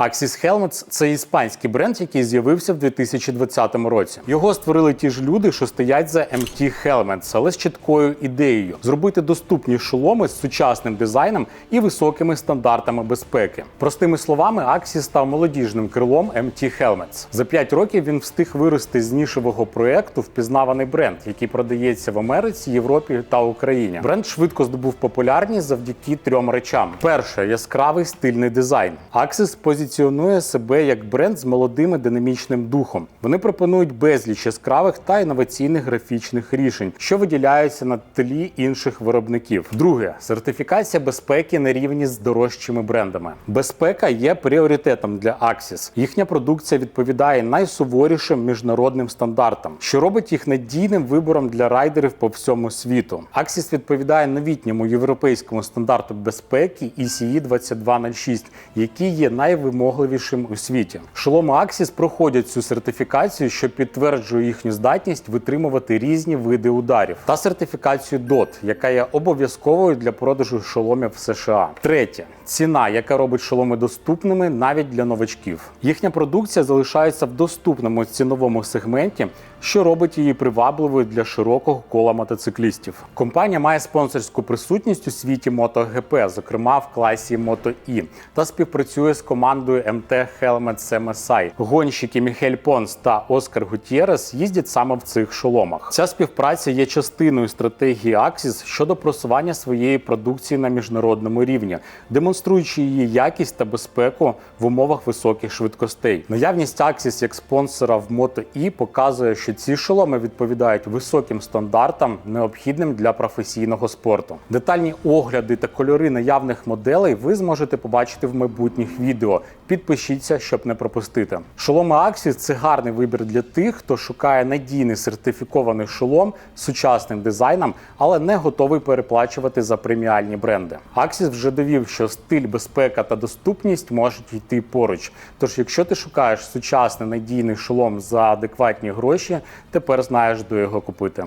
Axis Helmets – це іспанський бренд, який з'явився в 2020 році. Його створили ті ж люди, що стоять за MT Helmets, але з чіткою ідеєю зробити доступні шоломи з сучасним дизайном і високими стандартами безпеки. Простими словами, Axis став молодіжним крилом MT Helmets. За 5 років він встиг вирости з нішевого проекту впізнаваний бренд, який продається в Америці, Європі та Україні. Бренд швидко здобув популярність завдяки трьом речам: перше яскравий стильний дизайн. Axis позиціонує себе як бренд з молодим і динамічним духом. Вони пропонують безліч яскравих та інноваційних графічних рішень, що виділяються на тлі інших виробників. Друге сертифікація безпеки на рівні з дорожчими брендами. Безпека є пріоритетом для Axis. Їхня продукція відповідає найсуворішим міжнародним стандартам, що робить їх надійним вибором для райдерів по всьому світу. Axis відповідає новітньому європейському стандарту безпеки ECE 2206, який є найвимогливішим у світі. Шоломи Аксіс проходять цю сертифікацію, що підтверджує їхню здатність витримувати різні види ударів, та сертифікацію DOT, яка є обов'язковою для продажу шоломів в США. Третє ціна, яка робить шоломи доступними навіть для новачків. Їхня продукція залишається в доступному ціновому сегменті, що робить її привабливою для широкого кола мотоциклістів. Компанія має спонсорську присутність у світі MotoGP, зокрема в класі Moto E, та співпрацює з командою MT Helmets MSI. Гонщики Міхель Понс та Оскар Гутєрес їздять саме в цих шоломах. Ця співпраця є частиною стратегії Axis щодо просування своєї продукції на міжнародному рівні, демонструючи її якість та безпеку в умовах високих швидкостей. Наявність Axis як спонсора в Moto E показує, що ці шоломи відповідають високим стандартам, необхідним для професійного спорту. Детальні огляди та кольори наявних моделей ви зможете побачити в майбутніх відео. Підпишіться, щоб не пропустити. Шоломи Axis – це гарний вибір для тих, хто шукає надійний сертифікований шолом з сучасним дизайном, але не готовий переплачувати за преміальні бренди. Axis вже довів, що стиль, безпека та доступність можуть йти поруч. Тож, якщо ти шукаєш сучасний надійний шолом за адекватні гроші, тепер знаєш, де його купити.